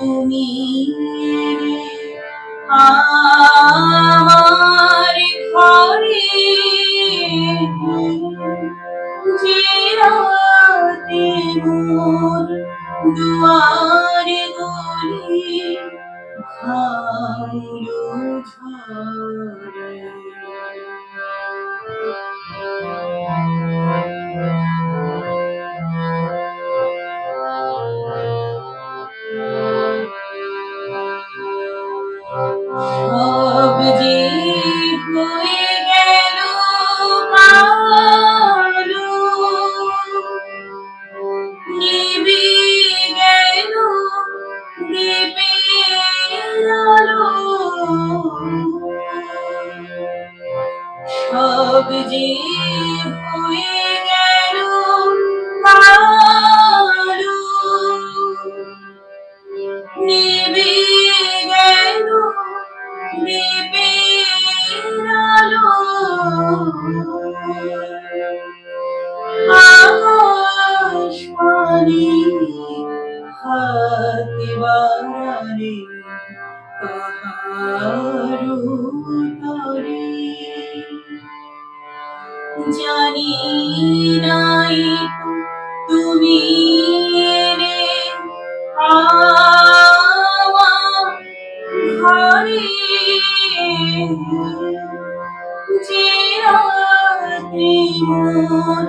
তুমি আমার সব যে হয়ে গেল নিবি গেল দ্বীপের সব যে হয়ে গেল কালো পানি হাতে বাড়ারে কাহারো তরে। জানি নাই তুমি রে আমার ঘরে। চিরাতে মোর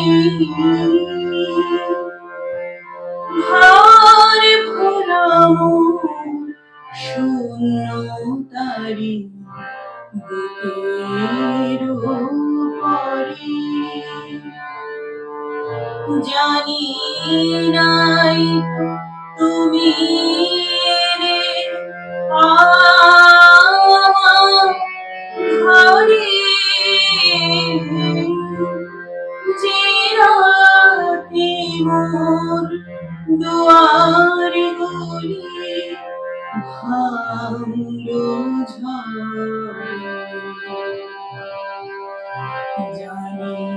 কি ঘর ভরাও শূন্য তারি বুকের জানি নাই তুমি তার গলে ভাঙলো ঝড় জানি